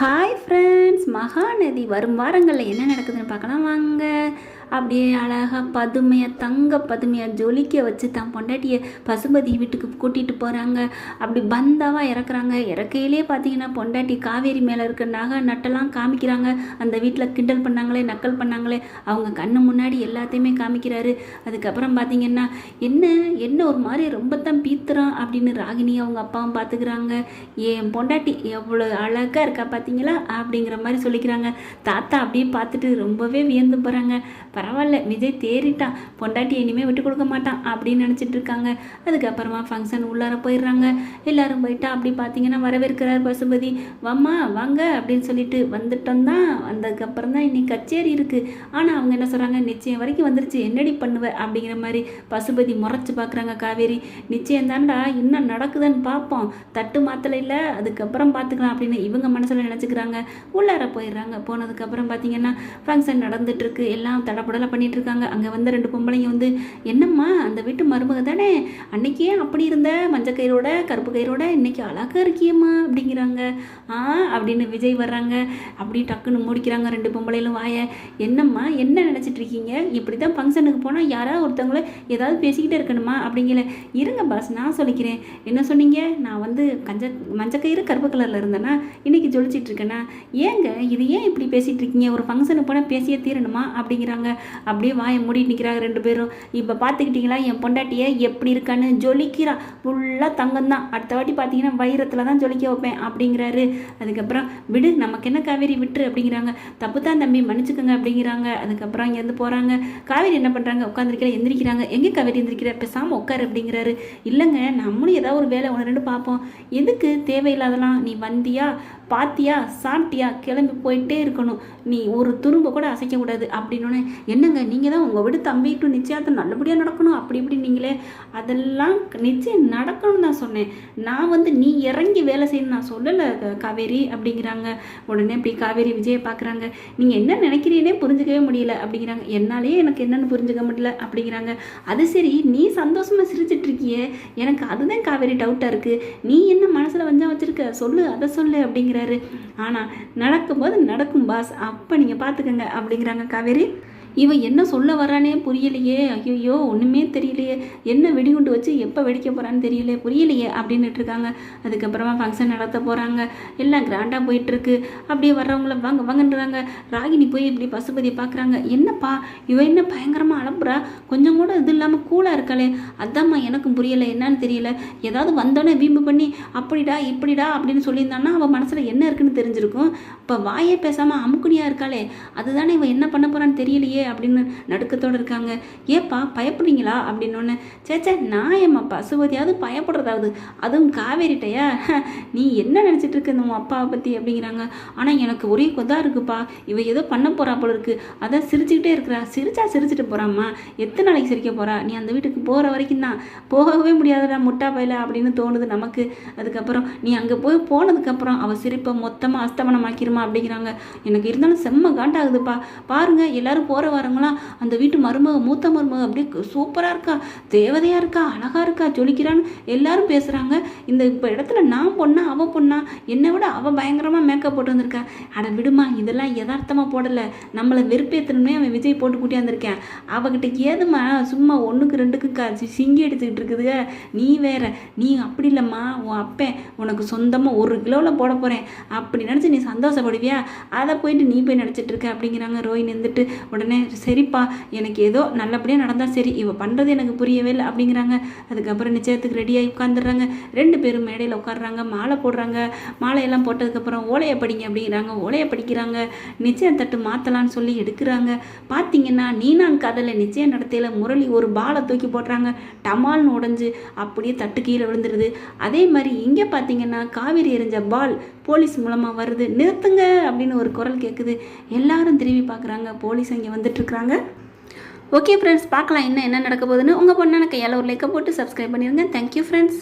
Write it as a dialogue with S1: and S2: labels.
S1: Hi friends Mahanadi வரும் வாரங்களில் என்ன நடக்குதுன்னு பார்க்கலாம். வாங்க. அப்படியே அழகாக பதுமையாக தங்க பதுமையாக ஜொலிக்க வச்சு தான் பொண்டாட்டியை பசுபதி வீட்டுக்கு கூட்டிகிட்டு போகிறாங்க அப்படி பந்தாவாக இறக்குறாங்க. இறக்கையிலே பார்த்தீங்கன்னா பொண்டாட்டி காவேரி மேலே இருக்க நகை நட்டெல்லாம் காமிக்கிறாங்க. அந்த வீட்டில் கிண்டல் பண்ணாங்களே நக்கல் பண்ணாங்களே. அவங்க கண்ணு முன்னாடி எல்லாத்தையுமே காமிக்கிறாரு. அதுக்கப்புறம் பார்த்தீங்கன்னா என்ன என்ன ஒரு மாதிரி ரொம்ப தான் பீத்துறான் அப்படின்னு ராகினி அவங்க அப்பாவும் பார்த்துக்கிறாங்க. என் பொண்டாட்டி எவ்வளோ அழகாக இருக்கா பார்த்தீங்களா அப்படிங்கிற மாதிரி சொல்லிக்கிறாங்க. தாத்தா அப்படியே பார்த்துட்டு ரொம்பவே வியந்து போகிறாங்க பரவாயில்ல விஜய் தேறிட்டான் பொண்டாட்டி இனிமேல் விட்டு கொடுக்க மாட்டான் அப்படின்னு நினச்சிட்டு இருக்காங்க. அதுக்கப்புறமா ஃபங்க்ஷன் உள்ளார போயிடுறாங்க. எல்லாரும் போயிட்டா அப்படி பார்த்தீங்கன்னா வரவேற்கிறார் பசுபதி. வாம்மா வாங்க அப்படின்னு சொல்லிட்டு வந்துட்டோம் தான். வந்ததுக்கப்புறம் தான் இன்னைக்கு கச்சேரி இருக்குது ஆனால் அவங்க என்ன சொல்கிறாங்க நிச்சயம் வரைக்கும் வந்துருச்சு. என்னடி பண்ணுவ? அப்படிங்கிற மாதிரி பசுபதி முறைச்சி பார்க்குறாங்க காவேரி. நிச்சயம் தாண்டா இன்னும் நடக்குதுன்னு பார்ப்போம் தட்டு மாத்தலை இல்லை. அதுக்கப்புறம் பார்த்துக்கலாம் அப்படின்னு இவங்க மனசில் நினச்சிக்கிறாங்க. உள்ளார போயிடுறாங்க. போனதுக்கப்புறம் பார்த்தீங்கன்னா ஃபங்க்ஷன் நடந்துட்டுருக்கு எல்லாம் தட பண்ணிட்டு இருக்காங்க அங்கே வந்து ரெண்டு பொம்பளைங்க வந்து என்னம்மா அந்த வீட்டு மருமக தானே? அன்னைக்கே அப்படி இருந்த மஞ்சள் கயிறோட கருப்பு கயிறோட இன்னைக்கு அழகா இருக்கியம்மா அப்படிங்கிறாங்க. ஆ அப்படின்னு விஜய் வர்றாங்க. அப்படி டக்குன்னு முடிக்கிறாங்க ரெண்டு பொம்பளைகளும் வாய. என்னம்மா என்ன நினச்சிட்டு இருக்கீங்க இப்படி தான் ஃபங்க்ஷனுக்கு போனால் யாராவது ஒருத்தவங்கள ஏதாவது பேசிக்கிட்டே இருக்கணுமா? அப்படிங்கல இருங்க பாஸ் நான் சொல்லிக்கிறேன். என்ன சொன்னீங்க? நான் வந்து கஞ்ச மஞ்சள் கயிறு கருப்பு கலரில் இருந்தேன்னா இன்னைக்கு ஜொலிச்சிட்டு இருக்கேனா ஏங்க இது ஏன் இப்படி பேசிகிட்டு இருக்கீங்க ஒரு ஃபங்க்ஷனுக்கு போனால் பேசியே தீரணுமா? அப்படிங்கிறாங்க. அப்படியே வாய மூடி நிற்கிறாங்க ரெண்டு பேரும். இப்போ பார்த்துக்கிட்டிங்களா? என் பொண்டாட்டியை எப்படி இருக்கான்னு ஜொலிக்கிறா. ஃபுல்லாக தங்கம் தான் அடுத்த வாட்டி பார்த்தீங்கன்னா வைரத்தில் தான் ஜொலிக்க வைப்பேன் அப்படிங்கிறாரு. அதுக்கப்புறம் விடு நமக்கு என்ன காவேரி விட்டுரு அப்படிங்கிறாங்க. தப்பு தான் தம்பி மன்னிச்சுக்கோங்க அப்படிங்கிறாங்க. அதுக்கப்புறம் இங்கேருந்து போகிறாங்க காவேரி என்ன பண்ணுறாங்க உட்காந்துருக்கிற எந்திரிக்கிறாங்க. எங்கே காவேரி எந்திரிக்கிற? பேசாமல் உட்காரு அப்படிங்கிறாரு. இல்லைங்க நம்மளும் ஏதாவது ஒரு வேலை ஒன்று ரெண்டு பார்ப்போம். எதுக்கு தேவையில்லாதலாம் நீ வந்தியா? பாத்தியா? சாப்பிட்டியா? கிளம்பி போயிட்டே இருக்கணும். நீ ஒரு துரும்ப கூட அசைக்கக்கூடாது அப்படின்னு என்னங்க நீங்கள் தான் உங்கள் வீடு டூ நிச்சயத்தை நல்லபடியாக நடக்கணும் அப்படி இப்படி நீங்களே. அதெல்லாம் நிச்சயம் நடக்கணும்னு தான் சொன்னேன். நான் வந்து நீ இறங்கி வேலை செய்யணும்னு நான் சொல்லலை காவேரி அப்படிங்கிறாங்க. உடனே இப்படி காவேரி விஜயை பார்க்குறாங்க. நீங்கள் என்ன நினைக்கிறீனே புரிஞ்சுக்கவே முடியல அப்படிங்கிறாங்க. என்னாலேயே எனக்கு என்னென்னு புரிஞ்சுக்க முடியல அப்படிங்கிறாங்க. அது சரி நீ சந்தோஷமாக சிரிச்சிட்ருக்கியே எனக்கு அதுதான் காவேரி டவுட்டாக இருக்குது நீ என்ன மனசில் வஞ்சா வச்சிருக்க? சொல்லு அதை சொல்லு அப்படிங்கிறாரு. ஆனால் நடக்கும்போது நடக்கும் பாஸ் அப்போ நீங்கள் பார்த்துக்கங்க அப்படிங்கிறாங்க காவேரி. இவன் என்ன சொல்ல வரானே புரியலையே. ஐயோ ஒன்றுமே தெரியலையே. என்ன வெடிகுண்டு வச்சு எப்போ வெடிக்க போகிறான்னு தெரியலையே. புரியலையே அப்படின்னுட்டு இருக்காங்க. அதுக்கப்புறமா ஃபங்க்ஷன் நடத்த போகிறாங்க எல்லாம் கிராண்டாக போயிட்டுருக்கு. அப்படியே வர்றவங்கள வாங்க வாங்கன்றாங்க. ராகினி போய் இப்படி பசுபதியை பார்க்குறாங்க. என்னப்பா இவன் என்ன பயங்கரமாக அலப்புறா கொஞ்சம் கூட இது இல்லாமல் கூலாக இருக்காளே. அதாம்மா எனக்கும் புரியலை. என்னன்னு தெரியல. ஏதாவது வந்தோடனே வீம்பு பண்ணி அப்படிடா இப்படிடா அப்படின்னு சொல்லியிருந்தான்னா அவன் மனசில் என்ன இருக்குன்னு தெரிஞ்சிருக்கும். இப்போ வாயே பேசாமல் அமுக்குனியாக இருக்காளே. அதுதானே இவன் என்ன பண்ண போகிறான்னு தெரியலையே. அப்படின்னு நடுக்கத்தோடு இருக்காங்க. ஏப்பா பயப்படுறீங்களா? அப்படின்னு சேச்சே நான் ஏம்மா பசுபதியாவது பயப்படுறதாவது? அதுவும் காவேரிட்டையா நீ என்ன நினச்சிட்டு இருக்க இந்த உன் அப்பாவை பற்றி அப்படிங்கிறாங்க. ஆனால் எனக்கு ஒரே கொதா இருக்குப்பா. இவ ஏதோ பண்ண போறா போல இருக்கு. அதான் சிரிச்சுக்கிட்டே இருக்கிறா. சிரிச்சா சிரிச்சிட்டு போகிறாம்மா எத்தனை நாளைக்கு சிரிக்க போறா? நீ அந்த வீட்டுக்கு போகிற வரைக்கும் தான். போகவே முடியாதுடா முட்டா பயில அப்படின்னு தோணுது நமக்கு. அதுக்கப்புறம் நீ அங்கே போய் போனதுக்கப்புறம் அவள் சிரிப்பை மொத்தமாக அஸ்தமனம் ஆக்கிருமா அப்படிங்கிறாங்க. எனக்கு இருந்தாலும் செம்ம காண்டாகுதுப்பா. பாருங்க எல்லாரும் போகிற வரவங்களாம் அந்த வீட்டு மருமக மூத்த மருமக அப்படியே சூப்பராக இருக்கா. தேவதையாக இருக்கா அழகாக இருக்கா ஜொலிக்கிறான்னு எல்லாரும் பேசுகிறாங்க இந்த இப்போ இடத்துல நான் பொண்ணா அவள் பொண்ணா என்னை விட அவள் பயங்கரமாக மேக்கப் போட்டு வந்திருக்கா. அட விடுமா இதெல்லாம் யதார்த்தமாக போடலை. நம்மளை வெறுப்பேற்றணுமே அவன் விஜய் போட்டு கூட்டியாந்துருக்கேன். அவகிட்ட ஏதும்மா சும்மா ஒன்றுக்கு ரெண்டுக்கு இருக்கா சிங்கி எடுத்துக்கிட்டு இருக்குதுங்க நீ வேற நீ அப்படி இல்லைம்மா உன் அப்பே உனக்கு சொந்தமாக ஒரு கிலோவில் போட போகிறேன் அப்படி நினச்சி நீ சந்தோஷப்படுவியா? அதை போயிட்டு நீ போய் நினச்சிட்டு இருக்க அப்படிங்கிறாங்க ரோய் நின்றுட்டு உடனே சரிப்பா எனக்கு ஏதோ நல்லபடியாக நடந்தால் சரி இவள் பண்ணுறது எனக்கு புரியவே இல்லை அப்படிங்கிறாங்க. அதுக்கப்புறம் நிச்சயத்துக்கு ரெடியாகி உட்காந்துடுறாங்க ரெண்டு பேரும் மேடையில் உட்காடுறாங்க மாலை போடுறாங்க. மாலையெல்லாம் போட்டதுக்கப்புறம் ஓலையை படிங்க அப்படிங்கிறாங்க. ஓலையை படிக்கிறாங்க. நிச்சயம் தட்டு மாற்றலான்னு சொல்லி எடுக்கிறாங்க. பார்த்தீங்கன்னா நீ நான் கதலை நிச்சயம் நடத்தையில் முரளி ஒரு பாலை தூக்கி போடுறாங்க. டமால்னு உடைஞ்சு அப்படியே தட்டு கீழே விழுந்துருது. அதே மாதிரி இங்கே பார்த்தீங்கன்னா காவேரி எரிஞ்ச பால் போலீஸ் மூலமாக வருது. நிறுத்துங்க அப்படின்னு ஒரு குரல் கேட்குது எல்லாரும் திரும்பி பார்க்குறாங்க போலீஸ் இங்கே வந்துட்டுருக்குறாங்க. ஓகே ஃப்ரெண்ட்ஸ் பார்க்கலாம் இன்னும் என்ன நடக்க போகுதுன்னு உங்கள் பொண்ணான கையால் ஒரு லைக்கை போட்டு சப்ஸ்கிரைப் பண்ணிடுங்க தேங்க்யூ ஃப்ரெண்ட்ஸ்